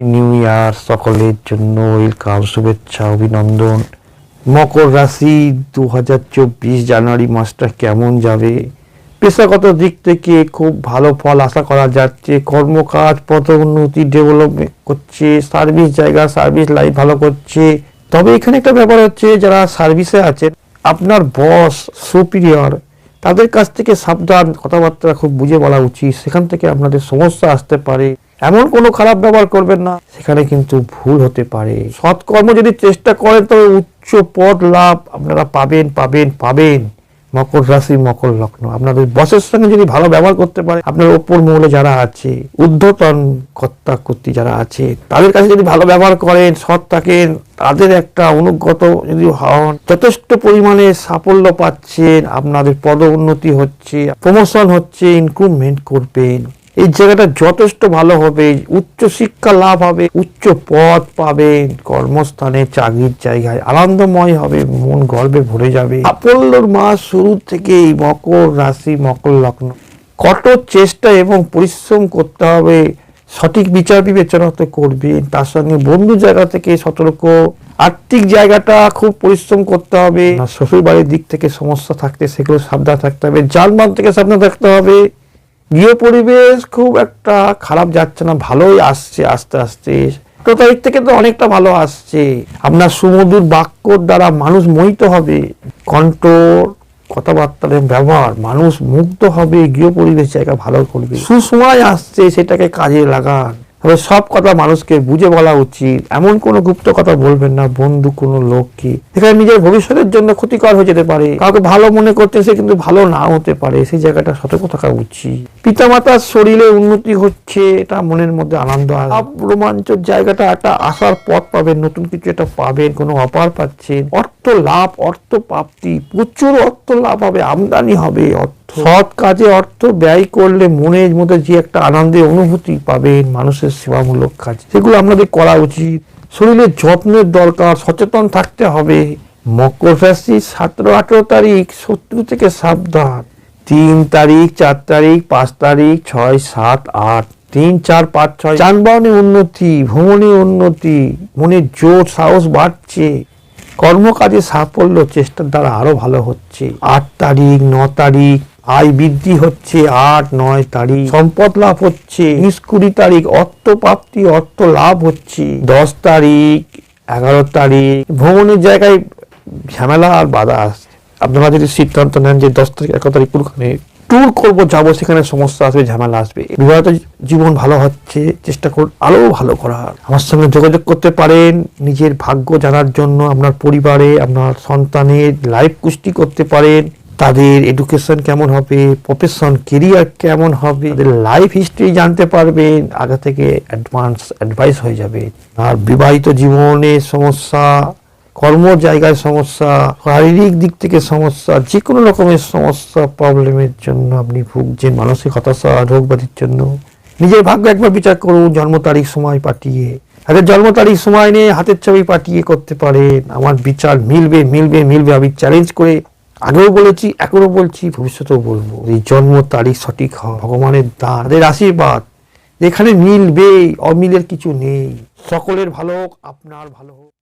New year সকলের জন্য। Welcome শুভেচ্ছা, অভিনন্দন। মকর রাশি দু হাজার চব্বিশ জানুয়ারি মাসটা কেমন যাবে? পেশাগত দিক থেকে খুব ভালো ফল আশা করা যাচ্ছে। কর্মকাজ পদোন্নতি ডেভেলপমেন্ট করছে। সার্ভিস জায়গা সার্ভিস লাইফ ভালো করছে। তবে এখানে একটা ব্যাপার হচ্ছে, যারা সার্ভিসে আছেন, আপনার বস সুপিরিয়র তাদের কাছ থেকে সাবধান। কথাবার্তা খুব বুঝে বলা উচিত। সেখান থেকে আপনাদের সমস্যা আসতে পারে। এমন কোনো খারাপ ব্যবহার করবেন না। সেখানে কিন্তু ভুল হতে পারে। সৎকর্ম যদি চেষ্টা করেন, তবে উচ্চ পদ লাভ আপনারা পাবেন পাবেন পাবেন। মকর রাশি, মকর লগ্ন। আপনাদের বসের সঙ্গে যদি ভালো ব্যবহার করতে পারে, আপনার ওপর মহলে যারা আছে, ঊর্ধ্বতন কর্তা কর্তী যারা আছে, তাদের কাছে যদি ভালো ব্যবহার করেন, সৎ থাকেন, তাদের একটা অনুগত যদি হন, যথেষ্ট পরিমাণে সাফল্য পাচ্ছেন, আপনাদের পদ উন্নতি হচ্ছে, প্রমোশন হচ্ছে ইনক্রুভমেন্ট করবেন। এই জায়গাটা যথেষ্ট ভালো হবে, উচ্চ শিক্ষা লাভ হবে, উচ্চ পদ পাবেন কর্মস্থানে, চাকরির জায়গায় আনন্দময় হবে, মন গর্বে ভরে যাবে। সাফল্যর মাস শুরু থেকেই মকর রাশি, মকর লগ্ন। কঠোর চেষ্টা এবং পরিশ্রম করতে হবে, সঠিক বিচার বিবেচনা তো করবেন তার সঙ্গে বন্ধু জায়গা থেকে সতর্ক, আর্থিক জায়গাটা খুব পরিশ্রম করতে হবে। শ্বশুর বাড়ির দিক থেকে সমস্যা থাকতে, সেগুলো সাবধান থাকতে হবে। যানবাহন থেকে সাবধান থাকতে হবে। গৃহ পরিবেশ খুব একটা খারাপ যাচ্ছে না, ভালোই আসছে আস্তে আস্তে। তো তারিখ থেকে তো অনেকটা ভালো আসছে। আপনার সুমধুর বাক্যর দ্বারা মানুষ মোহিত হবে। কণ্ঠ কথাবার্তার ব্যবহার, মানুষ মুগ্ধ হবে গৃহ পরিবেশ জায়গা ভালো করবে। সুসময় আসছে, সেটাকে কাজে লাগান। তবে সব কথা মানুষকে বুঝে বলা উচিত। এমন কোনো গুপ্ত কথা বলবেন না, বন্ধু কোনো লোককে এখানে নিজের ভবিষ্যতের জন্য ক্ষতিকর হয়ে যেতে পারে। কাউকে ভালো মনে করতে সে কিন্তু ভালো নাও হতে পারে। সেই জায়গাটা সতর্ক থাকা উচিত। পিতামাতার শরীরে উন্নতি হচ্ছে, এটা মনের মধ্যে আনন্দ আর রোমাঞ্চের জায়গাটা একটা আসার পথ পাবেন, নতুন কিছু একটা পাবেন, কোনো অপার পাচ্ছেন। অর্থ লাভ, অর্থ প্রাপ্তি, প্রচুর অর্থ লাভ হবে, আমদানি হবে, অর্থ সৎ কাজে অর্থ ব্যয় করলে মনের মধ্যে যে একটা আনন্দের অনুভূতি পাবেন মানুষের সেবামূলক কাজ। সেগুলো আমাদের করা উচিত। শরীরের যত্নের দরকার, সচেতন থাকতে হবে। মকর রাশি সতেরো আঠেরো তারিখ, শত্রু থেকে সাবধান। তিন তারিখ, চার তারিখ, পাঁচ তারিখ, ছয়, সাত, আট, তিন, চার, পাঁচ, ছয়। যানবাহনে উন্নতি, ভ্রমণে উন্নতি মনের জোর, সাহস বাড়ছে। কর্মকাজে সাফল্য, চেষ্টার দ্বারা আরও ভালো হচ্ছে। আট তারিখ, ন তারিখ আয় বৃদ্ধি হচ্ছে আট, নয় তারিখ। সম্পদ লাভ হচ্ছে। উনিশ কুড়ি তারিখ, অর্থ প্রাপ্তি, অর্থ লাভ হচ্ছে। দশ তারিখ, এগারো তারিখ। ভ্রমণের জায়গায় ঝামেলা আর বাধা আসছে আপনারা যদি সিদ্ধান্ত নেন যে দশ তারিখ, এগারো তারিখ কোনখানে ট্যুর করব, যাব, সেখানে সমস্যা আসবে, ঝামেলা আসবে। বিবাহিত জীবন ভালো হচ্ছে, চেষ্টা করুন আরও ভালো করার। আমার সঙ্গে যোগাযোগ করতে পারেন। নিজের ভাগ্য জানার জন্য আপনার পরিবারে, আপনার সন্তানের লাইফ কুষ্টি করতে পারেন। তাদের এডুকেশন কেমন হবে প্রফেশন কেরিয়ার কেমন হবে, তাদের লাইফ হিস্ট্রি জানতে পারবেন, আগে থেকে অ্যাডভান্স অ্যাডভাইস হয়ে যাবে। আর বিবাহিত জীবনের সমস্যা, কর্ম জায়গায় সমস্যা, শারীরিক দিক থেকে সমস্যা যে কোনো রকমের সমস্যা প্রবলেমের জন্য আপনি ভুগছেন মানসিক হতাশা রোগ ব্যাধির জন্য। নিজের ভাগ্য একবার বিচার করুন, জন্ম তারিখ, সময় পাঠিয়ে। তাদের জন্ম তারিখ, সময় নিয়ে হাতের ছবি পাঠিয়ে করতে পারেন। আমার বিচার মিলবে মিলবে মিলবে, আমি চ্যালেঞ্জ করে আগেও বলেছি এখনও বলছি, ভবিষ্যতেও বলব। এই জন্ম তারিখ সঠিক হয় ভগবানের দান তাদের আশীর্বাদ। যেখানে মিলবে অমিলের কিছু নেই। সকলের ভালো হোক, আপনার ভালো হোক।